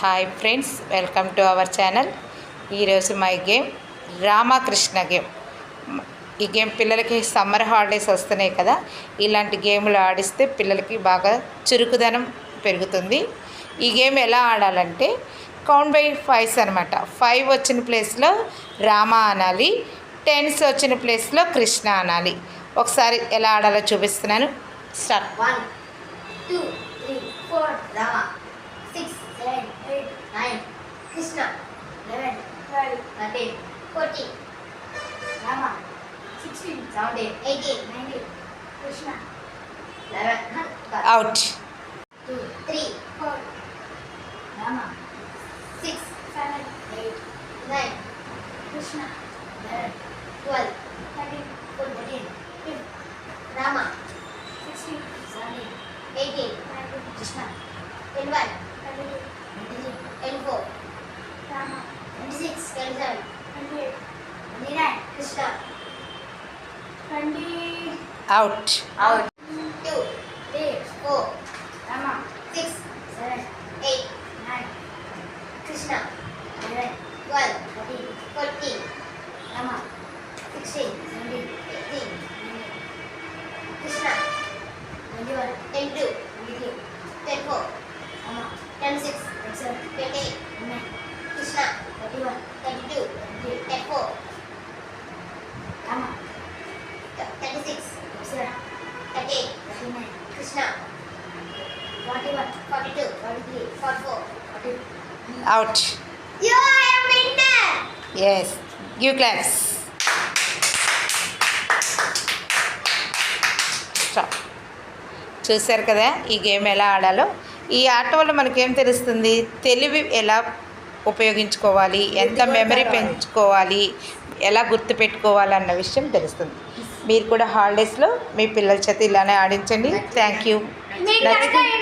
Hi friends welcome to our channel. ఈరోజు my game Ramakrishna game. ఈ game పిల్లలకి summer holidays వస్తున్నాయి కదా ఇలాంటి గేమ్లు ఆడిస్తే పిల్లలకి బాగా చురుకుదనం పెరుగుతుంది. ఈ గేమ్ ఎలా ఆడాలంటే కౌంట్ బై ఫైవ్స్ అనమాట ఫైవ్ వచ్చిన ప్లేస్లో రామ అనాలి టెన్స్ వచ్చిన ప్లేస్లో కృష్ణ అనాలి. ఒకసారి ఎలా ఆడాలో చూపిస్తున్నాను. Start. Krishna. 11. 12. 13. 14. Rama. 16. 17. 18. 19. Krishna. 11. Out. 2. 3. 4. Rama. 6. 7. 8. 9. Krishna. 11. 12. 13. 14. 15. Rama. 16. 17. 18. 19. Krishna. 21. 22. 24. 26. Kalzal. 29. Krishna. 20. Out. Out. 2. 3. 4. Rama. 6. 7. 8. 9. Krishna. 11. 12. 13. 14. Rama. 16. 17. 18. Krishna. 21. 22. 23. 24. Rama. 26. 27. 28. 29. Krishna. Thirty-one, thirty-two, thirty-three, thirty-four, Rama. Thirty-six, thirty-seven, thirty-eight, thirty-nine, Krishna. Forty-one, forty-two, forty-three, You are a winner. Yes. Give claps. Stop చూశారు కదా ఈ game ఎలా ఆడాలో ఈ ఆట వల్ల మనకేం తెలుస్తుంది తెలివి ఎలా ఉపయోగించుకోవాలి ఎంత మెమరీ పెంచుకోవాలి ఎలా గుర్తుపెట్టుకోవాలి అన్న విషయం తెలుస్తుంది. మీరు కూడా హాలిడేస్లో మీ పిల్లల చేత ఇలానే ఆడించండి. థ్యాంక్ యూ నచ్చింది